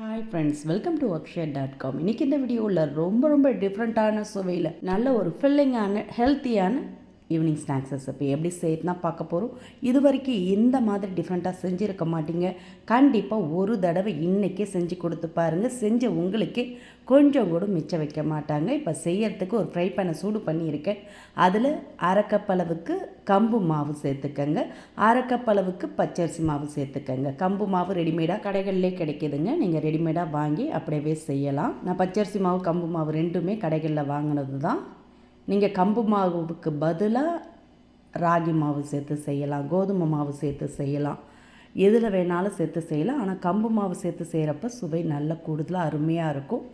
Hi friends welcome to Akshar dot com இன்றைக்கி இந்த வீடியோவில் ரொம்ப ரொம்ப டிஃப்ரெண்ட்டான சுவையில் நல்ல ஒரு ஃபில்லிங்கான ஹெல்த்தியான ஈவினிங் ஸ்நாக்ஸ் ரெசிபி எப்படி செய்யறதுனா பார்க்க போகிறோம் இது வரைக்கும் இந்த மாதிரி டிஃப்ரெண்ட்டாக செஞ்சுருக்க மாட்டீங்க. கண்டிப்பாக ஒரு தடவை இன்றைக்கே செஞ்சு கொடுத்து பாருங்கள் செஞ்ச உங்களுக்கே கொஞ்சம் கூட மிச்சம் வைக்க மாட்டாங்க. இப்போ செய்யறதுக்கு ஒரு ஃப்ரை பண்ண சூடு பண்ணியிருக்கேன். அதில் அரைக்கப்பளவுக்கு கம்பு மாவு சேர்த்துக்கங்க. அரைக்கப்பளவுக்கு பச்சரிசி மாவு சேர்த்துக்கங்க. கம்பு மாவு ரெடிமேடாக கடைகள்லேயே கிடைக்கிதுங்க. நீங்கள் ரெடிமேடாக வாங்கி அப்படியே செய்யலாம். நான் பச்சரிசி மாவு கம்பு மாவு ரெண்டுமே கடைகளில் வாங்கினது தான் நீங்கள் கம்பு மாவுக்கு பதிலாக ராகி மாவு சேர்த்து செய்யலாம் கோதுமை மாவு சேர்த்து செய்யலாம். எதில் வேணாலும் சேர்த்து செய்யலாம். ஆனால் கம்பு மாவு சேர்த்து செய்கிறப்ப சுவை நல்ல கூடுதலாக அருமையாக இருக்கும்.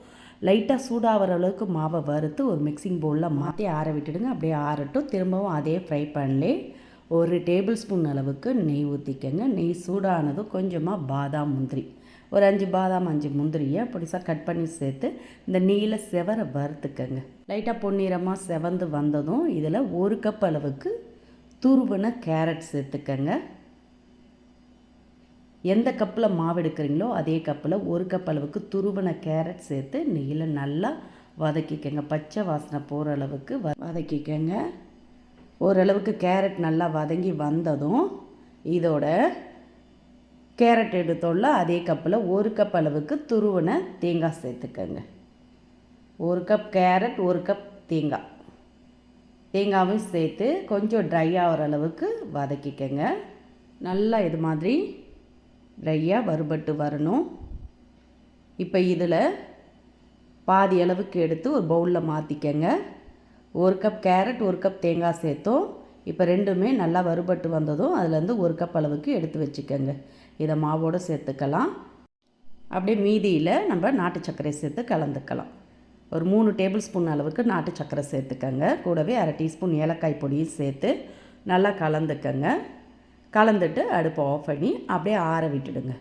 லைட்டாக சூடாகிற அளவுக்கு மாவை வறுத்து ஒரு மிக்சிங் பவுலில் மாற்றி ஆற விட்டுடுங்க. அப்படியே ஆறட்டும். திரும்பவும் அதே ஃப்ரை பண்ணலே ஒரு டேபிள் ஸ்பூன் அளவுக்கு நெய் ஊற்றிக்கங்க நெய் சூடானதும் கொஞ்சமாக பாதாம் முந்திரி. ஒரு அஞ்சு பாதாம் அஞ்சு முந்திரியை பொடிசாக கட் பண்ணி சேர்த்து இந்த நீல செவரை வறுத்துக்கங்க. லைட்டாக பொன்னிறமாக செவந்து வந்ததும் இதில் ஒரு கப் அளவுக்கு துருவின கேரட் சேர்த்துக்கங்க. எந்த கப்பில் மாவு எடுக்கிறீங்களோ அதே கப்பில் ஒரு கப் அளவுக்கு துருவின கேரட் சேர்த்து நெய்யில் நல்லா வதக்கிக்கங்க. பச்சை வாசனை போகிற அளவுக்கு வ வதக்கிக்கங்க. ஓரளவுக்கு கேரட் நல்லா வதங்கி வந்ததும் இதோட கேரட் எடுத்தோம்ல அதே கப்பில் ஒரு கப் அளவுக்கு துருவின தேங்காய் சேர்த்துக்கோங்க. ஒரு கப் கேரட் ஒரு கப் தேங்காய். தேங்காயும் சேர்த்து கொஞ்சம் ட்ரை ஆகிற அளவுக்கு வதக்கிக்கங்க. நல்லா இது மாதிரி ட்ரையாக வறுபட்டு வரணும். இப்போ இதில் பாதி அளவுக்கு எடுத்து ஒரு பவுலில் மாற்றிக்கங்க ஒரு கப் கேரட் ஒரு கப் தேங்காய் சேர்த்தோம். இப்போ ரெண்டுமே நல்லா வறுபட்டு வந்ததும் அதுலேருந்து ஒரு கப் அளவுக்கு எடுத்து வச்சுக்கோங்க. இதை மாவோடு சேர்த்துக்கலாம். அப்படியே மீதியில் நம்ம நாட்டு சர்க்கரை சேர்த்து கலந்துக்கலாம். ஒரு மூணு டேபிள் ஸ்பூன் அளவுக்கு நாட்டு சர்க்கரை சேர்த்துக்கங்க. கூடவே அரை டீஸ்பூன் ஏலக்காய் பொடியும் சேர்த்து நல்லா கலந்துக்கங்க. கலந்துட்டு அடுப்பை ஆஃப் பண்ணி அப்படியே ஆற விட்டுடுங்க.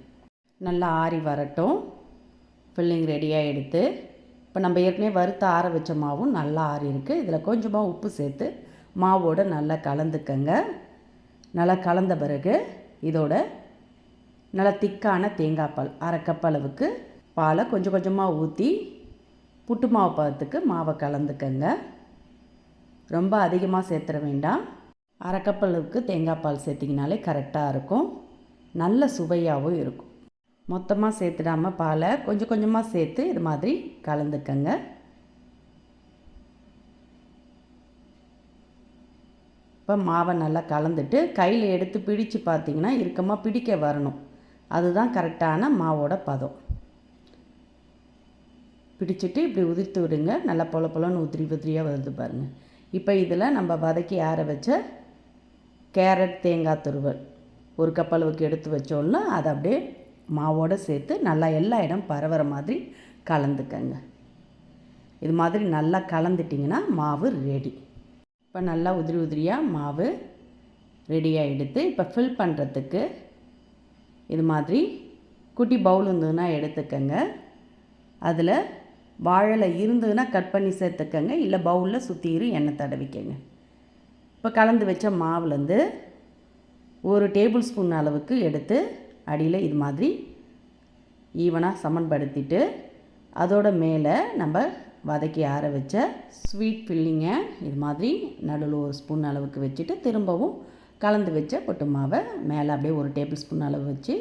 நல்லா ஆறி வரட்டும். ஃபில்லிங் ரெடியாக எடுத்து இப்போ நம்ம ஏற்கனவே வறுத்து ஆற வச்ச மாவும் நல்லா ஆறி இருக்குது இதில் கொஞ்சமாக உப்பு சேர்த்து மாவோடு நல்லா கலந்துக்கங்க. நல்லா கலந்த பிறகு இதோட நல்லா திக்கான தேங்காய் பால் அரை கப் அளவுக்கு பாலை கொஞ்சம் கொஞ்சமாக ஊற்றி புட்டு மாவு பதத்துக்கு மாவை கலந்துக்கங்க. ரொம்ப அதிகமாக சேர்த்துட வேண்டாம். அரை கப் அளவுக்கு தேங்காய் பால் சேர்த்திங்கனாலே கரெக்டாக இருக்கும். நல்ல சுவையாகவும் இருக்கும். மொத்தமாக சேர்த்துடாமல் பாலை கொஞ்சம் கொஞ்சமாக சேர்த்து இது மாதிரி கலந்துக்கங்க. இப்போ மாவை நல்லா கலந்துட்டு கையில் எடுத்து பிடிச்சு பார்த்தீங்கன்னா இறுக்கமாக பிடிக்க வரணும். அதுதான் கரெக்டான மாவோட பதம். பிடிச்சிட்டு இப்படி உதிர்த்து விடுங்க. நல்லா பொல பொலன்னு உதிரி உதிரியாக வருது பாருங்கள் இப்போ இதில் நம்ம வதக்கி ஆற வச்ச கேரட் தேங்காய் துருவல் ஒரு கப் அளவுக்கு எடுத்து வச்சோம்னா அதை அப்படியே மாவோடு சேர்த்து நல்லா எல்லா இடம் பரவுற மாதிரி கலந்துக்கங்க. இது மாதிரி நல்லா கலந்துட்டிங்கன்னா மாவு ரெடி இப்போ நல்லா உதிரி உதிரியாக மாவு ரெடியாக எடுத்து இப்போ ஃபில் பண்ணுறதுக்கு இது மாதிரி குட்டி பவுல் இருந்ததுன்னா எடுத்துக்கங்க. அதில் வாழலை இருந்ததுன்னா கட் பண்ணி சேர்த்துக்கங்க. இல்லை பவுலில் சுற்றிரும் எண்ணெய் தடவிக்கங்க. இப்போ கலந்து வச்ச மாவுலேருந்து ஒரு டேபிள் ஸ்பூன் அளவுக்கு எடுத்து அடியில் இது மாதிரி ஈவனாக சமன்படுத்திட்டு அதோட மேலே நம்ம வதக்கி ஆற வச்ச ஸ்வீட் ஃபில்லிங்கை இது மாதிரி நடுவில் ஒரு ஸ்பூன் அளவுக்கு வச்சுட்டு திரும்பவும் கலந்து வச்ச கொட்டு மாவை மேலே அப்படியே ஒரு டேபிள் ஸ்பூன் அளவு வச்சு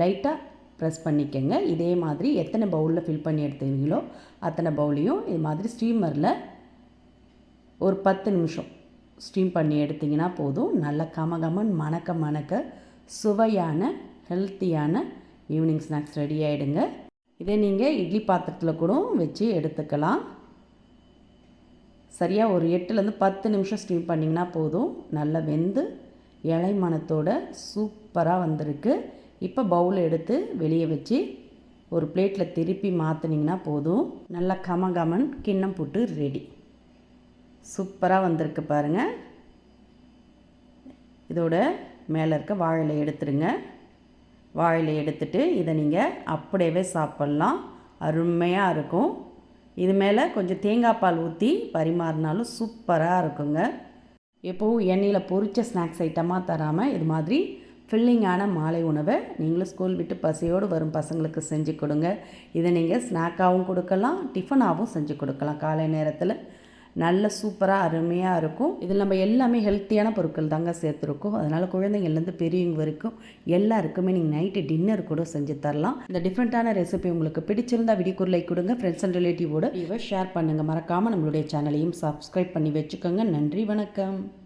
லைட்டாக ப்ரெஸ் பண்ணிக்கங்க. இதே மாதிரி எத்தனை பவுலில் ஃபில் பண்ணி எடுத்துக்கிறீங்களோ அத்தனை பவுலையும் இது மாதிரி ஸ்டீமரில் ஒரு பத்து நிமிஷம் ஸ்டீம் பண்ணி எடுத்திங்கன்னா போதும். நல்ல கமகமன் மணக்க மணக்க சுவையான ஹெல்த்தியான ஈவினிங் ஸ்நாக்ஸ் ரெடி ஆகிடுங்க இதை நீங்கள் இட்லி பாத்திரத்தில் கூட வச்சு எடுத்துக்கலாம். சரியாக ஒரு எட்டுலேருந்து பத்து நிமிஷம் ஸ்டீம் பண்ணிங்கன்னா போதும். நல்லா வெந்து இலை மனத்தோட சூப்பராக வந்திருக்கு. இப்போ பவுல் எடுத்து வெளியே வச்சு ஒரு பிளேட்டில் திருப்பி மாற்றினீங்கன்னா போதும். நல்லா கமகமன் கிண்ணம் போட்டு ரெடி சூப்பராக வந்திருக்கு பாருங்கள் இதோட மேலே இருக்க வாழலை எடுத்துருங்க. வாழலை எடுத்துட்டு இதை நீங்கள் அப்படியே சாப்பிட்லாம். அருமையாக இருக்கும். இது மேலே கொஞ்சம் தேங்காய் பால் ஊற்றி பரிமாறினாலும் சூப்பராக இருக்குங்க. எப்போவும் எண்ணெயில் பொரித்த ஸ்நாக்ஸ் ஐட்டமாக தராமல் இது மாதிரி ஃபில்லிங்கான மாலை உணவை நீங்களும் ஸ்கூல் விட்டு பசியோடு வரும் பசங்களுக்கு செஞ்சு கொடுங்க. இதை நீங்கள் ஸ்நாக்காகவும் கொடுக்கலாம் டிஃபனாகவும் செஞ்சு கொடுக்கலாம். காலை நேரத்தில் நல்ல சூப்பராக அருமையாக இருக்கும். இதில் நம்ம எல்லாமே ஹெல்த்தியான பொருட்கள் தாங்க சேர்த்துருக்கோம். அதனால் குழந்தைங்கள்லேருந்து பெரியவங்க வரைக்கும் எல்லாருக்குமே நீங்கள் நைட்டு டின்னர் கூட செஞ்சு தரலாம். இந்த டிஃப்ரெண்ட்டான ரெசிபி உங்களுக்கு பிடிச்சிருந்தா வீடியோக்கு லைக் கொடுங்க. ஃப்ரெண்ட்ஸ் அண்ட் ரிலேட்டிவோட இவ ஷேர் பண்ணுங்கள் மறக்காமல் நம்மளுடைய சேனலையும் சப்ஸ்கிரைப் பண்ணி வச்சுக்கோங்க. நன்றி வணக்கம்.